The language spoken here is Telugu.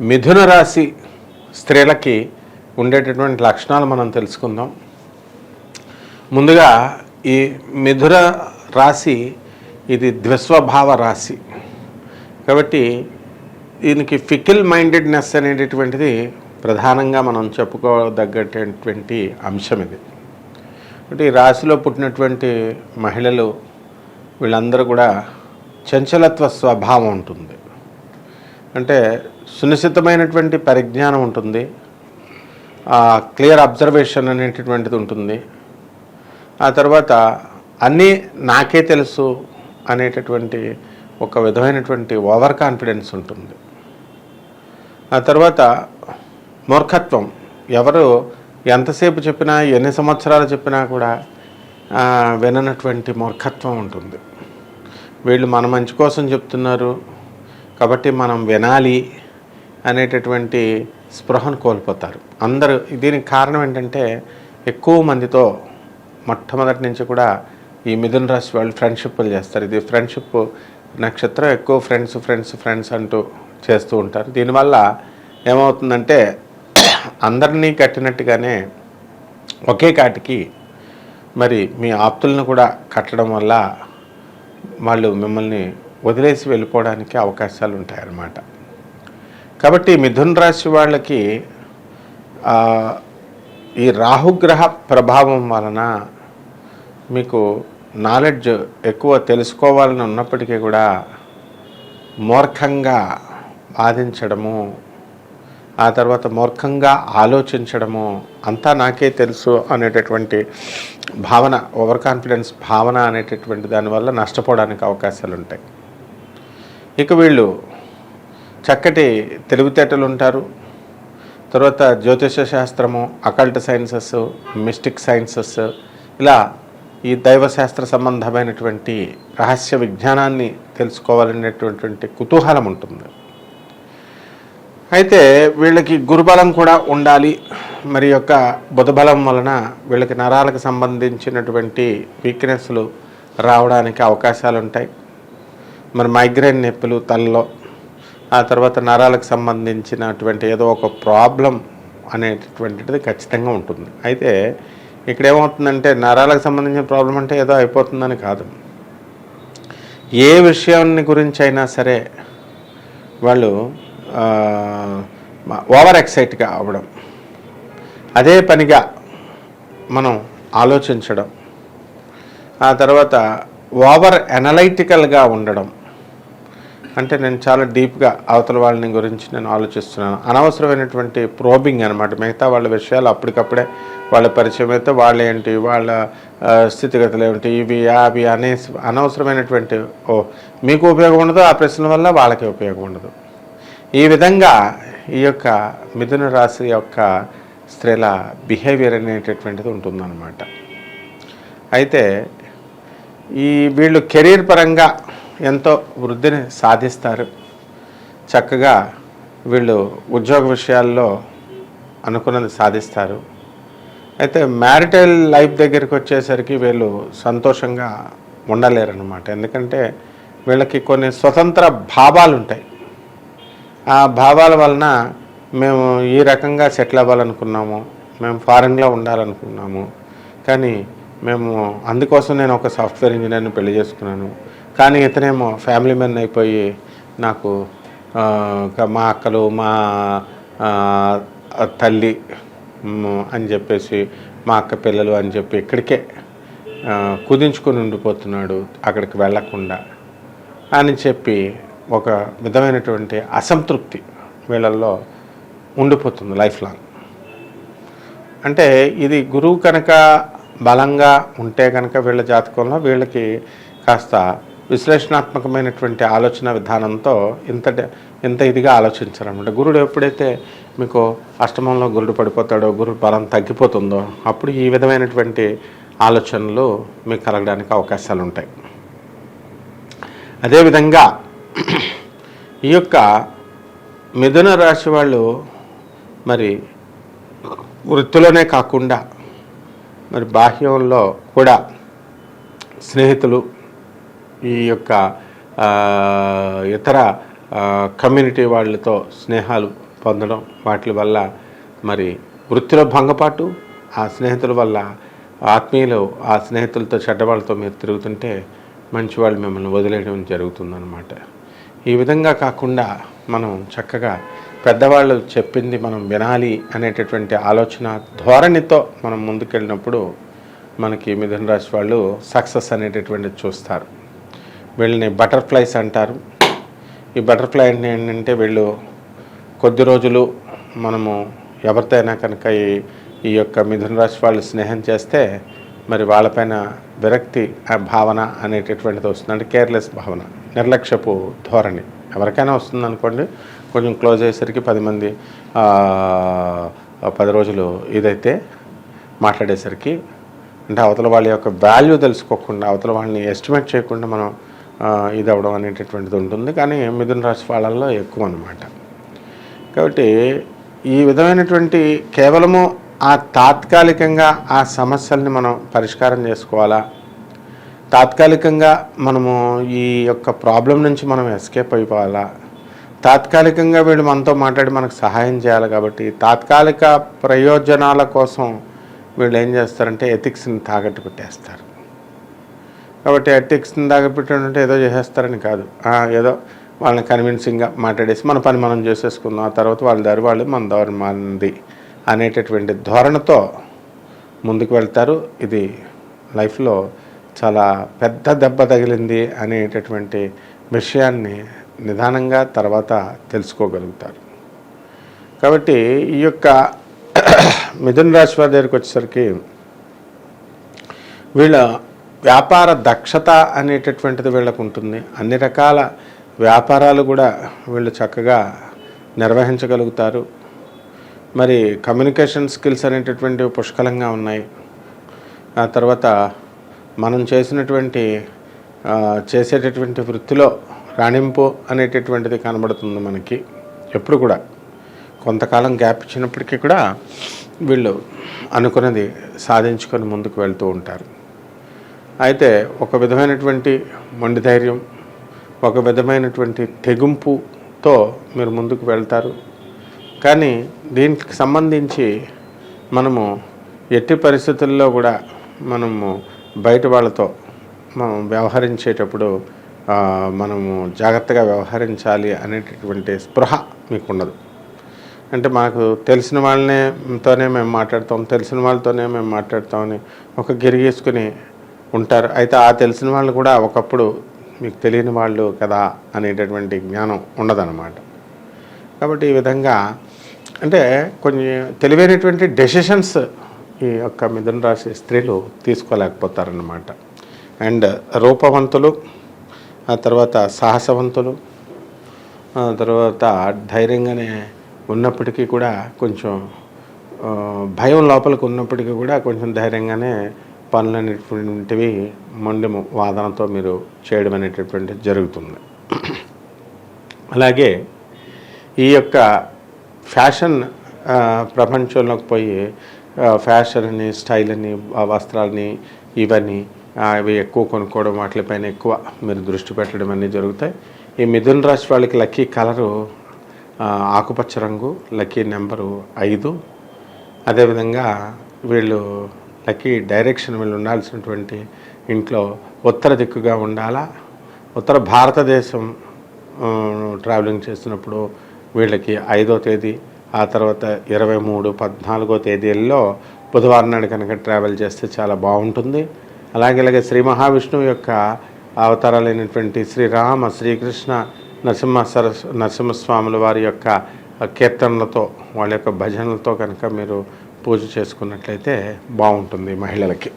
మిథున రాశి స్త్రీలకి ఉండేటటువంటి లక్షణాలు మనం తెలుసుకుందాం. ముందుగా ఈ మిథున రాశి ఇది ద్విస్వభావ రాశి. కాబట్టి దీనికి ఫికిల్ మైండెడ్నెస్ అనేటటువంటిది ప్రధానంగా మనం చెప్పుకోదగ్గటువంటి అంశం ఇది. అంటే ఈ రాశిలో పుట్టినటువంటి మహిళలు వీళ్ళందరూ కూడా చంచలత్వ స్వభావం ఉంటుంది. అంటే సునిశ్చితమైనటువంటి పరిజ్ఞానం ఉంటుంది. క్లియర్ అబ్జర్వేషన్ అనేటటువంటిది ఉంటుంది. ఆ తర్వాత అన్నీ నాకే తెలుసు అనేటటువంటి ఒక విధమైనటువంటి ఓవర్ కాన్ఫిడెన్స్ ఉంటుంది. ఆ తర్వాత మూర్ఖత్వం. ఎవరు ఎంతసేపు చెప్పినా ఎన్ని సంవత్సరాలు చెప్పినా కూడా ఆ, విననటువంటి మూర్ఖత్వం ఉంటుంది. వీళ్ళు మన మంచి కోసం చెప్తున్నారు. కాబట్టి మనం వినాలి అనేటటువంటి స్పృహను కోల్పోతారు. అందరూ దీనికి కారణం ఏంటంటే ఎక్కువ మందితో మొట్టమొదటి నుంచి కూడా ఈ మిథున రాశి వాళ్ళు ఫ్రెండ్షిప్లు చేస్తారు. ఇది ఫ్రెండ్షిప్ నక్షత్రం ఎక్కువ ఫ్రెండ్స్ ఫ్రెండ్స్ ఫ్రెండ్స్ అంటూ చేస్తూ ఉంటారు. దీనివల్ల ఏమవుతుందంటే అందరినీ కట్టినట్టుగానే ఒకే కాటికి మరి మీ ఆప్తులను కూడా కట్టడం వల్ల వాళ్ళు మిమ్మల్ని వదిలేసి వెళ్ళిపోవడానికి అవకాశాలు ఉంటాయన్నమాట కాబట్టి మిథున రాశి వాళ్ళకి ఈ రాహుగ్రహ ప్రభావం వలన మీకు నాలెడ్జ్ ఎక్కువ తెలుసుకోవాలని ఉన్నప్పటికీ కూడా మూర్ఖంగా బాధించడము ఆ తర్వాత మూర్ఖంగా ఆలోచించడము అంతా నాకే తెలుసు అనేటటువంటి భావన ఓవర్ కాన్ఫిడెన్స్ భావన అనేటటువంటి దానివల్ల నష్టపోవడానికి అవకాశాలు ఉంటాయి ఇక వీళ్ళు చక్కటి తెలివితేటలు ఉంటారు తర్వాత జ్యోతిష శాస్త్రము అకల్ట్ సైన్సెస్ మిస్టిక్ సైన్సెస్ ఇలా ఈ దైవశాస్త్ర సంబంధమైనటువంటి రహస్య విజ్ఞానాన్ని తెలుసుకోవాలనేటటువంటి కుతూహలం ఉంటుంది అయితే వీళ్ళకి గురుబలం కూడా ఉండాలి. మరి యొక్క బుధబలం వలన వీళ్ళకి నరాలకు సంబంధించినటువంటి వీక్నెస్లు రావడానికి అవకాశాలు ఉంటాయి మరి మైగ్రేన్ నొప్పులు తలలో ఆ తర్వాత నరాలకు సంబంధించినటువంటి ఏదో ఒక ప్రాబ్లం అనేటటువంటిది ఖచ్చితంగా ఉంటుంది. అయితే ఇక్కడ ఏమవుతుందంటే నరాలకు సంబంధించిన ప్రాబ్లం అంటే ఏదో అయిపోతుందని కాదు. ఏ విషయాన్ని గురించి అయినా సరే వాళ్ళు ఓవర్ ఎక్సైట్గా అవ్వడం అదే పనిగా మనం ఆలోచించడం ఆ తర్వాత ఓవర్ ఎనలైటికల్గా ఉండడం అంటే నేను చాలా డీప్గా అవతల వాళ్ళని గురించి నేను ఆలోచిస్తున్నాను. అనవసరమైనటువంటి ప్రోబింగ్ అనమాట మిగతా వాళ్ళ విషయాలు అప్పటికప్పుడే వాళ్ళ పరిచయం అయితే వాళ్ళు ఏంటి వాళ్ళ స్థితిగతులు ఏమిటి ఇవి అవి అనే అనవసరమైనటువంటి ఓ మీకు ఉపయోగం ఉండదు ఆ ప్రశ్న వల్ల వాళ్ళకి ఉపయోగం ఉండదు. ఈ విధంగా ఈ యొక్క మిథున రాశి యొక్క స్త్రీల బిహేవియర్ అనేటటువంటిది ఉంటుందన్నమాట. అయితే ఈ వీళ్ళు కెరీర్ పరంగా ఎంతో వృద్ధిని సాధిస్తారు. చక్కగా వీళ్ళు ఉద్యోగ విషయాల్లో అనుకున్నది సాధిస్తారు. అయితే మ్యారిటల్ లైఫ్ దగ్గరికి వచ్చేసరికి వీళ్ళు సంతోషంగా ఉండలేరన్నమాట. ఎందుకంటే వీళ్ళకి కొన్ని స్వతంత్ర భావాలు ఉంటాయి. ఆ భావాల వలన మేము ఈ రకంగా సెటిల్ అవ్వాలనుకున్నాము. మేము ఫారెన్లో ఉండాలనుకున్నాము. కానీ మేము అందుకోసం నేను ఒక సాఫ్ట్వేర్ ఇంజనీర్ని పెళ్ళి చేసుకున్నాను. కానీ ఇతనేమో ఫ్యామిలీ మెన్ అయిపోయి నాకు మా అక్కలు మా తల్లి అని చెప్పేసి మా అక్క పిల్లలు అని చెప్పి ఇక్కడికే కుదించుకొని ఉండిపోతున్నాడు అక్కడికి వెళ్ళకుండా అని చెప్పి ఒక విధమైనటువంటి అసంతృప్తి వీళ్ళల్లో ఉండిపోతుంది లైఫ్ లాంగ్ అంటే ఇది గురువు కనుక బలంగా ఉంటే కనుక వీళ్ళ జాతకంలో వీళ్ళకి కాస్త విశ్లేషణాత్మకమైనటువంటి ఆలోచన విధానంతో ఇంత ఇంత ఇదిగా ఆలోచించారనమాట గురుడు ఎప్పుడైతే మీకు అష్టమంలో గురుడు పడిపోతాడో గురుడు బలం తగ్గిపోతుందో అప్పుడు ఈ విధమైనటువంటి ఆలోచనలు మీకు కలగడానికి అవకాశాలు ఉంటాయి అదేవిధంగా ఈ యొక్క మిథున రాశి వాళ్ళు మరి వృత్తిలోనే కాకుండా మరి బాహ్యంలో కూడా స్నేహితులు ఈ యొక్క ఇతర కమ్యూనిటీ వాళ్ళతో స్నేహాలు పొందడం వాటి వల్ల మరి వృత్తిలో భంగపాటు ఆ స్నేహితుల వల్ల ఆత్మీయులు ఆ స్నేహితులతో చెడ్డవాళ్ళతో మీరు తిరుగుతుంటే మంచి వాళ్ళు మిమ్మల్ని వదిలేయడం జరుగుతుందన్నమాట. ఈ విధంగా కాకుండా మనం చక్కగా పెద్దవాళ్ళు చెప్పింది మనం వినాలి అనేటటువంటి ఆలోచన ధోరణితో మనం ముందుకెళ్ళినప్పుడు మనకి మిథున రాశి వాళ్ళు సక్సెస్ అనేటటువంటిది చూస్తారు. వీళ్ళని బటర్ఫ్లైస్ అంటారు. ఈ బటర్ఫ్లై అంటే ఏంటంటే వీళ్ళు కొద్ది రోజులు మనము ఎవరితో అయినా కనుక ఈ ఈ యొక్క మిథున రాశి వాళ్ళు స్నేహం చేస్తే మరి వాళ్ళపైన విరక్తి ఆ భావన అనేటటువంటిది వస్తుంది. అంటే కేర్లెస్ భావన నిర్లక్ష్యపు ధోరణి. ఎవరికైనా వస్తుంది అనుకోండి కొంచెం క్లోజ్ అయ్యేసరికి పది మంది పది రోజులు ఇదైతే మాట్లాడేసరికి అంటే అవతల వాళ్ళ యొక్క వాల్యూ తెలుసుకోకుండా అవతల వాళ్ళని ఎస్టిమేట్ చేయకుండా మనం ఇది అవడం అనేటటువంటిది ఉంటుంది. కానీ మిథున రాశి వాళ్ళల్లో ఎక్కువ అనమాట కాబట్టి ఈ విధమైనటువంటి కేవలము ఆ తాత్కాలికంగా ఆ సమస్యల్ని మనం పరిష్కారం చేసుకోవాలా? తాత్కాలికంగా మనము ఈ యొక్క ప్రాబ్లం నుంచి మనం ఎస్కేప్ అయిపోవాలా? తాత్కాలికంగా వీళ్ళు మనతో మాట్లాడి మనకు సహాయం చేయాలి కాబట్టి తాత్కాలిక ప్రయోజనాల కోసం వీళ్ళు ఏం చేస్తారంటే ఎథిక్స్ని తాకట్టు పెట్టేస్తారు. కాబట్టి ఎథిక్స్ని తాగపెట్టాడంటే ఏదో చేసేస్తారని కాదు. ఏదో వాళ్ళని కన్విన్సింగ్గా మాట్లాడేసి మన పని మనం చేసేసుకుందాం. ఆ తర్వాత వాళ్ళ దారి వాళ్ళు మన దారి మంది అనేటటువంటి ధోరణితో ముందుకు వెళ్తారు. ఇది లైఫ్లో చాలా పెద్ద దెబ్బ తగిలింది అనేటటువంటి విషయాన్ని నిదానంగా తర్వాత తెలుసుకోగలుగుతారు. కాబట్టి ఈ యొక్క మిథున్ రాశి వారి దగ్గరికి వచ్చేసరికి వీళ్ళ వ్యాపార దక్షత అనేటటువంటిది వీళ్ళకు ఉంటుంది. అన్ని రకాల వ్యాపారాలు కూడా వీళ్ళు చక్కగా నిర్వహించగలుగుతారు. మరి కమ్యూనికేషన్ స్కిల్స్ అనేటటువంటివి పుష్కలంగా ఉన్నాయి. ఆ తర్వాత మనం చేసినటువంటి చేసేటటువంటి వృత్తిలో రాణింపు అనేటటువంటిది కనబడుతుంది మనకి. ఎప్పుడు కూడా. కొంతకాలం గ్యాప్ ఇచ్చినప్పటికీ కూడా వీళ్ళు అనుకున్నది సాధించుకొని ముందుకు వెళ్తూ ఉంటారు. అయితే ఒక విధమైనటువంటి మొండి ధైర్యం ఒక విధమైనటువంటి తెగింపుతో మీరు ముందుకు వెళ్తారు. కానీ దీనికి సంబంధించి మనము ఎట్టి పరిస్థితుల్లో కూడా మనము బయట వాళ్ళతో మనం వ్యవహరించేటప్పుడు మనము జాగ్రత్తగా వ్యవహరించాలి అనేటటువంటి స్పృహ మీకు ఉండదు అంటే మాకు తెలిసిన వాళ్ళనే తోనే మేము మాట్లాడతాం తెలిసిన వాళ్ళతోనే మేము మాట్లాడతామని ఒక గిరిగేసుకుని ఉంటారు. అయితే ఆ తెలిసిన వాళ్ళు కూడా ఒకప్పుడు మీకు తెలియని వాళ్ళు కదా అనేటటువంటి జ్ఞానం ఉండదన్నమాట. కాబట్టి ఈ విధంగా అంటే కొన్ని తెలివైనటువంటి డెసిషన్స్ ఈ యొక్క మిథున రాశి స్త్రీలు తీసుకోలేకపోతారన్నమాట. అండ్ రూపవంతులు ఆ తర్వాత సాహసవంతులు ఆ తర్వాత ధైర్యంగానే ఉన్నప్పటికీ కూడా కొంచెం భయం లోపలికి ఉన్నప్పటికీ కూడా కొంచెం ధైర్యంగానే పనులు అనేటువంటివి మొండి వాదనతో మీరు చేయడం అనేటటువంటిది జరుగుతుంది. అలాగే ఈ యొక్క ఫ్యాషన్ ప్రపంచంలోకి పోయి ఫ్యాషన్ అని స్టైల్ అని వస్త్రాలని ఇవన్నీ అవి ఎక్కువ కొనుక్కోవడం వాటిపైన ఎక్కువ మీరు దృష్టి పెట్టడం అన్నీ జరుగుతాయి. ఈ మిథున రాశి వాళ్ళకి లక్కీ కలరు ఆకుపచ్చ రంగు లక్కీ నెంబరు ఐదు. అదేవిధంగా వీళ్ళు లక్కీ డైరెక్షన్ వీళ్ళు ఉండాల్సినటువంటి ఇంట్లో ఉత్తర దిక్కుగా ఉండాలా? ఉత్తర భారతదేశం ట్రావెలింగ్ చేస్తున్నప్పుడు వీళ్ళకి ఐదో తేదీ ఆ తర్వాత ఇరవై మూడు పద్నాలుగో తేదీల్లో బుధవారం నాడు కనుక ట్రావెల్ చేస్తే చాలా బాగుంటుంది. అలాగే ఇలాగే శ్రీ మహావిష్ణువు యొక్క అవతారాలైనటువంటి శ్రీరామ శ్రీకృష్ణ నరసింహ సరస్ నరసింహస్వాముల వారి యొక్క కీర్తనలతో వాళ్ళ యొక్క భజనలతో కనుక మీరు పూజ చేసుకున్నట్లయితే బాగుంటుంది మహిళలకి.